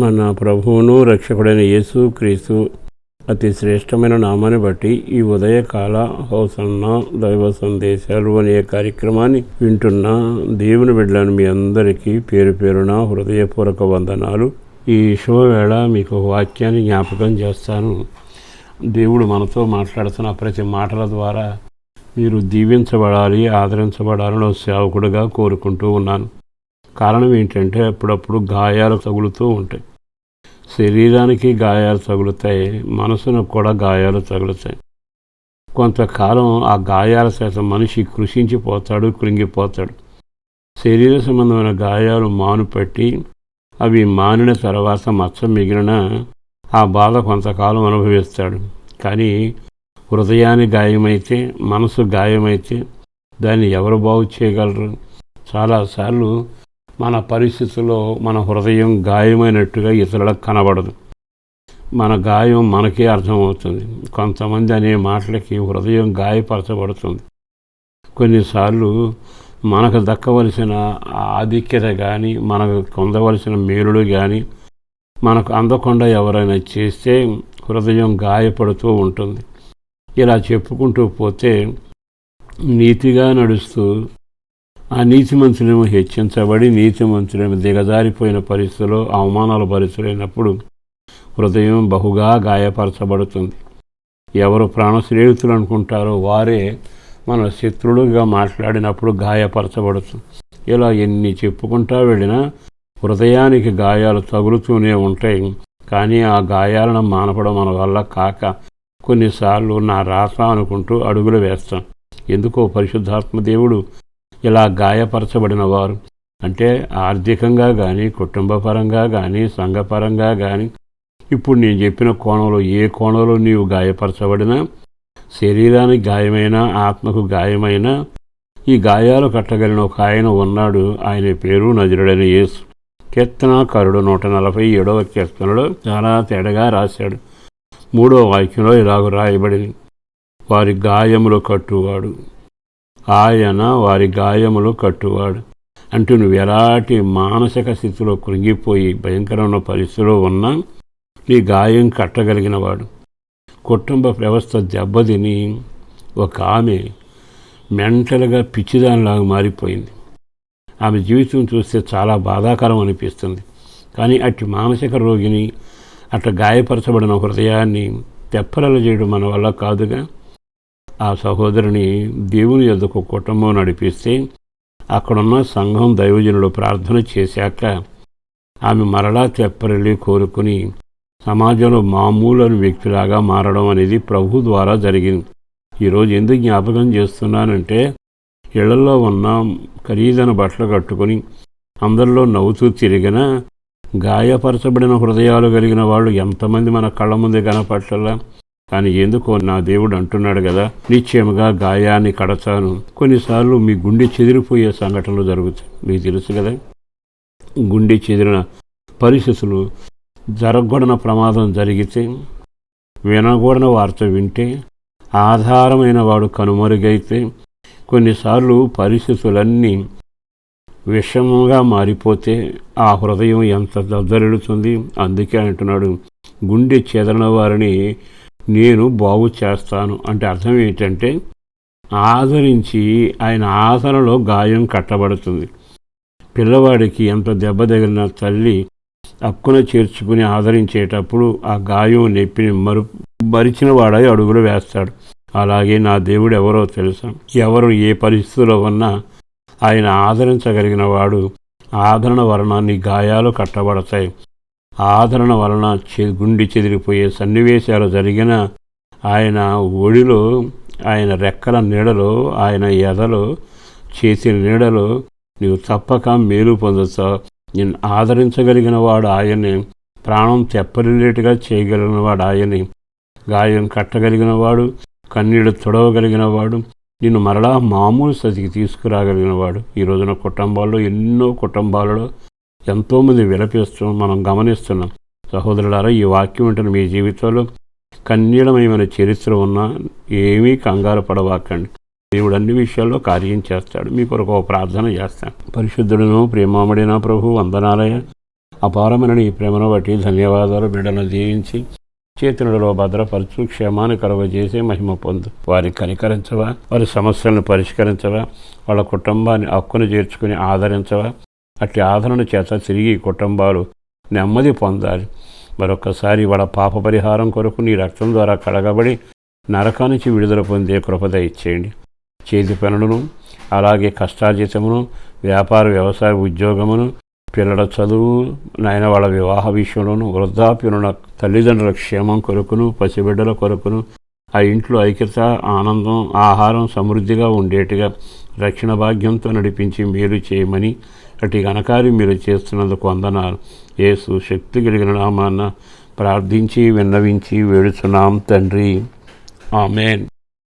మన ప్రభువును రక్షకుడైన యేసు క్రీస్తు అతి శ్రేష్టమైన నామాన్ని బట్టి ఈ ఉదయకాల హౌసన్న దైవ సందేశాలు అనే కార్యక్రమాన్ని వింటున్న దేవుని బిడ్డలను మీ అందరికీ పేరు పేరున హృదయపూర్వక వందనాలు. ఈ శుభవేళ మీకు వాక్యాన్ని జ్ఞాపకం చేస్తాను. దేవుడు మనతో మాట్లాడుతున్న ప్రతి మాటల ద్వారా మీరు దీవించబడాలి ఆదరించబడాలని సేవకుడిగా కోరుకుంటూ ఉన్నాను. కారణం ఏంటంటే అప్పుడప్పుడు గాయాలు తగులుతూ ఉంటాయి. శరీరానికి గాయాలు తగులుతాయి మనసును కూడా గాయాలు తగులుతాయి. కొంతకాలం ఆ గాయాల చేత మనిషి కృషించిపోతాడు కృంగిపోతాడు. శరీర సంబంధమైన గాయాలు మానుపెట్టి అవి మానిన తర్వాత మచ్చ మిగిలిన ఆ బాధ కొంతకాలం అనుభవిస్తాడు. కానీ హృదయాన్ని గాయమైతే మనసు గాయమైతే దాన్ని ఎవరు బాగు చేయగలరు? చాలాసార్లు మన పరిస్థితుల్లో మన హృదయం గాయమైనట్టుగా ఇతరులకు కనబడదు. మన గాయం మనకే అర్థమవుతుంది. కొంతమంది అనే మాటలకి హృదయం గాయపరచబడుతుంది. కొన్నిసార్లు మనకు దక్కవలసిన ఆధిక్యత కానీ మనకు పొందవలసిన మేలుడు కానీ మనకు అందకుండా ఎవరైనా చేస్తే హృదయం గాయపడుతూ ఉంటుంది. ఇలా చెప్పుకుంటూ పోతే నీతిగా నడుస్తూ ఆ నీతిమంతులేమో హెచ్చించబడి నీతిమంతులేమో దిగజారిపోయిన పరిస్థితుల్లో అవమానాల పరిస్థితులైనప్పుడు హృదయం బహుగా గాయపరచబడుతుంది. ఎవరు ప్రాణ స్నేహితులు అనుకుంటారో వారే మన శత్రుడుగా మాట్లాడినప్పుడు గాయపరచబడుతుంది. ఇలా ఎన్ని చెప్పుకుంటా వెళ్ళినా హృదయానికి గాయాలు తగులుతూనే ఉంటాయి. కానీ ఆ గాయాలను మానపడం మన వల్ల కాక కొన్నిసార్లు నా రాత అనుకుంటూ అడుగులు వేస్తాం ఎందుకో పరిశుద్ధాత్మ దేవుడు ఇలా గాయపరచబడిన వారు. అంటే ఆర్థికంగా కానీ కుటుంబపరంగా కానీ సంఘపరంగా కానీ ఇప్పుడు నేను చెప్పిన కోణంలో ఏ కోణంలో నీవు గాయపరచబడినా శరీరానికి గాయమైన ఆత్మకు గాయమైన ఈ గాయాలు కట్టగలిగిన ఒక ఆయన ఉన్నాడు. ఆయన పేరు నజరుడైన యేసు. కీర్తనాకారుడు నూట నలభై ఏడవ కీర్తనలో చాలా తేడగా రాశాడు. మూడో వాక్యంలో ఇలాగ రాయబడింది. వారి గాయములు కట్టువాడు. ఆయన వారి గాయములు కట్టువాడు. అంటూ నువ్వు ఎలాంటి మానసిక స్థితిలో కృంగిపోయి భయంకరమైన పరిస్థితిలో ఉన్నా నీ గాయం కట్టగలిగిన వాడు కుటుంబ వ్యవస్థ దెబ్బతిని ఒక ఆమె మెంటల్గా పిచ్చిదానిలాగా మారిపోయింది. ఆమె జీవితం చూస్తే చాలా బాధాకరం అనిపిస్తుంది. కానీ అట్టి మానసిక రోగిని అట్లా గాయపరచబడిన హృదయాన్ని తెప్పరలు చేయడం మన వల్ల కాదుగా. ఆ సహోదరుని దేవుని యొద్దకు కుటుంబం నడిపిస్తే అక్కడున్న సంఘం దైవజనులు ప్రార్థన చేశాక ఆమె మరలా తెప్పరలి కోరుకుని సమాజంలో మామూలు వ్యక్తిలాగా మారడం అనేది ప్రభు ద్వారా జరిగింది. ఈరోజు ఎందుకు జ్ఞాపకం చేస్తున్నానంటే ఇళ్ళలో ఉన్న ఖరీదైన బట్టలు కట్టుకొని అందరిలో నవ్వుతూ తిరిగిన గాయపరచబడిన హృదయాలు కలిగిన వాళ్ళు ఎంతమంది మన కళ్ళ ముందే కనపట్ల కానీ ఎందుకో నా దేవుడు అంటున్నాడు కదా నిశ్చయముగా గాయాన్ని కడతాను. కొన్నిసార్లు మీ గుండె చెదిరిపోయే సంఘటనలు జరుగుతాయి. మీకు తెలుసు కదా గుండె చెదిరిన పరిస్థితులు జరగకూడన ప్రమాదం జరిగితే వినకూడన వార్త వింటే ఆధారమైన వాడు కనుమరుగైతే కొన్నిసార్లు పరిస్థితులన్నీ విషమంగా మారిపోతే ఆ హృదయం ఎంత దద్దరిడుతుంది అందుకే అంటున్నాడు గుండె చెదరిన వారిని నేను బాగు చేస్తాను. అంటే అర్థం ఏంటంటే ఆదరించి ఆయన ఆదరణలో గాయం కట్టబడుతుంది. పిల్లవాడికి ఎంత దెబ్బ తగిలిన తల్లి అక్కున చేర్చుకుని ఆదరించేటప్పుడు ఆ గాయం నెప్పిని మరు మరిచిన వాడై అడుగులు వేస్తాడు. అలాగే నా దేవుడు ఎవరో తెలుసా? ఎవరు ఏ పరిస్థితిలో ఉన్నా ఆయన ఆదరించగలిగిన వాడు ఆదరణ వలన నీ గాయాలు కట్టబడతాయి. ఆదరణ వలన గుండి చెదిరిపోయే సన్నివేశాలు జరిగిన ఆయన ఒడిలో ఆయన రెక్కల నీడలో ఆయన ఎదలో చేసిన నీడలో నీవు తప్పక మేలు పొందుతావు. నేను ఆదరించగలిగిన వాడు ఆయనే. ప్రాణం తెప్పరిలేటుగా చేయగలిగిన వాడు ఆయనే. గాయం కట్టగలిగిన వాడు కన్నీడు తొడవగలిగిన వాడు నిన్ను మరలా మామూలు స్థితికి తీసుకురాగలిగిన వాడు. ఈ రోజున కుటుంబాల్లో ఎన్నో కుటుంబాలలో ఎంతోమంది విలపిస్తూ మనం గమనిస్తున్నాం. సహోదరులారా ఈ వాక్యం వింటున్న మీ జీవితంలో కన్నీళమయమైన చరిత్ర ఉన్నా ఏమీ కంగారు పడవాకండి. దేవుడు అన్ని విషయాల్లో కార్యం చేస్తాడు. మీ కొరకు ఒక ప్రార్థన చేస్తాను. పరిశుద్ధుడును ప్రేమామడిన ప్రభు వందనాలయ. అపారమైన నీ ప్రేమను బట్టి ధన్యవాదాలు బిడ్డను దీవించి చేతులలో భద్రపరచు క్షేమాన్ని కలుగజేసి మహిమ పొందు. వారిని కనికరించవా? వారి సమస్యలను పరిష్కరించవా? వాళ్ళ కుటుంబాన్ని హక్కును చేర్చుకుని ఆదరించవా? అట్టి ఆదరణ చేత తిరిగి కుటుంబాలు నెమ్మది పొందాలి. మరొకసారి వాళ్ళ పాప పరిహారం కొరకు నీ రక్తం ద్వారా కడగబడి నరకానికి నుంచి విడుదల పొందే కృపద ఇచ్చేయండి చేతి పనులను అలాగే కష్టార్జితమును వ్యాపార వ్యవసాయ ఉద్యోగమును పిల్లల చదువు నాయన వాళ్ళ వివాహ విషయంలోను వృద్ధాప్యుల తల్లిదండ్రుల క్షేమం కొరకును పసిబిడ్డల కొరకును ఆ ఇంట్లో ఐక్యత ఆనందం ఆహారం సమృద్ధిగా ఉండేట్టుగా రక్షణ భాగ్యంతో నడిపించి మేలు చేయమని అటు ఘనకార్యం మీరు చేస్తున్నందుకు వందనాలు. యేసు శక్తి కలిగిన నామాన ప్రార్థించి విన్నవించి వేడుచున్నాం తండ్రి. ఆమెన్.